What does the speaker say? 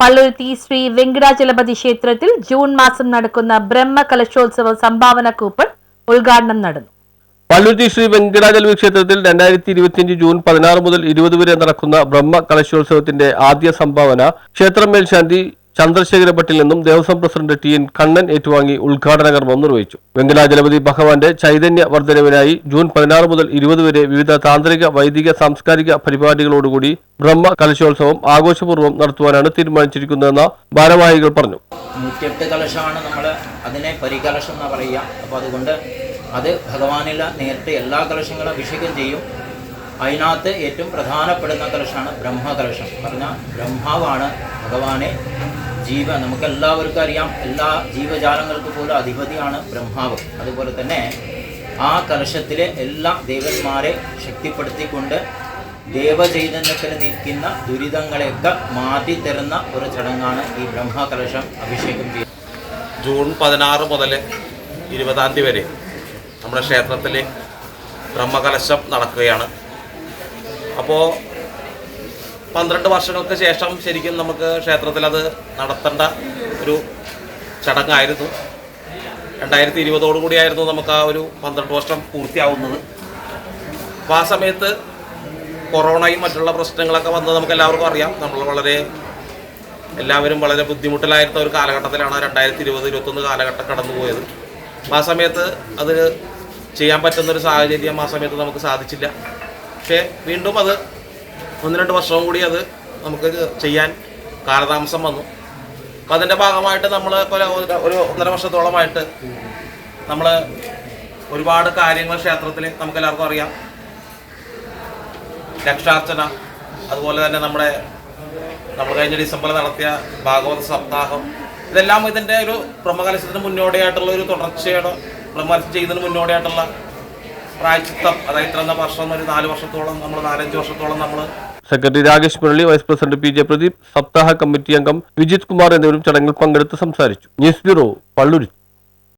പള്ളുരുത്തി ശ്രീ വെങ്കടാചലപതി ക്ഷേത്രത്തിൽ ജൂൺ മാസം നടക്കുന്ന ബ്രഹ്മ കലശോത്സവ സംഭാവന കൂപ്പൺ ഉദ്ഘാടനം നടന്നു. പള്ളുരുത്തി ശ്രീ വെങ്കടാചലപതി ക്ഷേത്രത്തിൽ രണ്ടായിരത്തി ഇരുപത്തിയഞ്ച് ജൂൺ പതിനാറ് മുതൽ ഇരുപത് വരെ നടക്കുന്ന ബ്രഹ്മ കലശോത്സവത്തിന്റെ ആദ്യ സംഭാവന ക്ഷേത്രം മേൽശാന്തി ചന്ദ്രശേഖര ഭട്ടിൽ നിന്നും Devaswom president T N Kannan ഏറ്റുവാങ്ങി ഉദ്ഘാടന കർമ്മം നിർവഹിച്ചു. വെങ്കടാചലപതി ഭഗവാന്റെ ചൈതന്യ വർധനവിനായി ജൂൺ പതിനാറ് മുതൽ ഇരുപത് വരെ വിവിധ താന്ത്രിക വൈദിക സാംസ്കാരിക പരിപാടികളോടുകൂടി ബ്രഹ്മ കലശോത്സവം ആഘോഷപൂർവം നടത്തുവാനാണ് തീരുമാനിച്ചിരിക്കുന്നതെന്ന് ഭാരവാഹികൾ പറഞ്ഞു. കലശമാണ് നമ്മൾ അതിനെ പരികലശം എന്ന് അപ്പോൾ അതുകൊണ്ട് അത് ഭഗവാനിൽ നേരിട്ട് എല്ലാ കലശങ്ങളും അഭിഷേകം ചെയ്യും. അതിനകത്ത് ഏറ്റവും പ്രധാനപ്പെടുന്ന കലശമാണ് ബ്രഹ്മകലശം. പറഞ്ഞാൽ ബ്രഹ്മാവാണ് ഭഗവാനെ ജീവ നമുക്കെല്ലാവർക്കും അറിയാം. എല്ലാ ജീവജാലങ്ങൾക്ക് പോലും അധിപതിയാണ് ബ്രഹ്മാവ്. അതുപോലെ തന്നെ ആ കലശത്തിലെ എല്ലാ ദേവന്മാരെ ശക്തിപ്പെടുത്തിക്കൊണ്ട് ദേവചൈതന്യത്തിൽ നിൽക്കുന്ന ദുരിതങ്ങളെയൊക്കെ മാറ്റി തരുന്ന ഒരു ചടങ്ങാണ് ഈ ബ്രഹ്മകലശം അഭിഷേകം ചെയ്യുന്നത്. ജൂൺ പതിനാറ് മുതൽ ഇരുപതാം തീയതി വരെ നമ്മുടെ ക്ഷേത്രത്തിൽ ബ്രഹ്മകലശം നടക്കുകയാണ്. അപ്പോൾ പന്ത്രണ്ട് വർഷങ്ങൾക്ക് ശേഷം ശരിക്കും നമുക്ക് ക്ഷേത്രത്തിൽ അത് നടത്തേണ്ട ഒരു ചടങ്ങായിരുന്നു. രണ്ടായിരത്തി ഇരുപതോടു കൂടിയായിരുന്നു നമുക്ക് ആ ഒരു പന്ത്രണ്ട് വർഷം പൂർത്തിയാവുന്നത്. അപ്പോൾ ആ സമയത്ത് കൊറോണയും മറ്റുള്ള പ്രശ്നങ്ങളൊക്കെ വന്നത് നമുക്ക് എല്ലാവർക്കും അറിയാം. നമ്മൾ വളരെ എല്ലാവരും വളരെ ബുദ്ധിമുട്ടിലായിരുന്ന ഒരു കാലഘട്ടത്തിലാണ് രണ്ടായിരത്തി ഇരുപത് ഇരുപത്തൊന്ന് കാലഘട്ടം കടന്നുപോയത്. അപ്പോൾ ആ സമയത്ത് അത് ചെയ്യാൻ പറ്റുന്നൊരു സാഹചര്യം ആ സമയത്ത് നമുക്ക് സാധിച്ചില്ല. പക്ഷേ വീണ്ടും അത് ഒന്ന് രണ്ട് വർഷവും കൂടി അത് നമുക്ക് ചെയ്യാൻ കാലതാമസം വന്നു. അപ്പം അതിന്റെ ഭാഗമായിട്ട് നമ്മൾ ഒരു ഒന്നര വർഷത്തോളമായിട്ട് നമ്മൾ ഒരുപാട് കാര്യങ്ങൾ ക്ഷേത്രത്തിൽ നമുക്ക് എല്ലാവർക്കും അറിയാം. രക്ഷാർച്ചന അതുപോലെ തന്നെ നമ്മുടെ നമ്മൾ കഴിഞ്ഞ ഡിസംബറിൽ നടത്തിയ ഭാഗവത സപ്താഹം ഇതെല്ലാം ഇതിന്റെ ഒരു ബ്രഹ്മകലശത്തിന് മുന്നോടിയായിട്ടുള്ള ഒരു തുടർച്ചയുടെ ബ്രഹ്മകലശം ചെയ്യുന്നതിന് മുന്നോടിയായിട്ടുള്ള പ്രായച്ചിത്തം അതായത് ഇത്ര വർഷം ഒരു നാല് വർഷത്തോളം നമ്മൾ നാലഞ്ച് വർഷത്തോളം നമ്മൾ secretary Rakesh Murali vice president P J Pradeep സപ്താഹ കമ്മിറ്റി അംഗം വിജിത് കുമാർ എന്നിവരും ചടങ്ങിൽ പങ്കെടുത്ത് സംസാരിച്ചു. News bureau Palluruthy.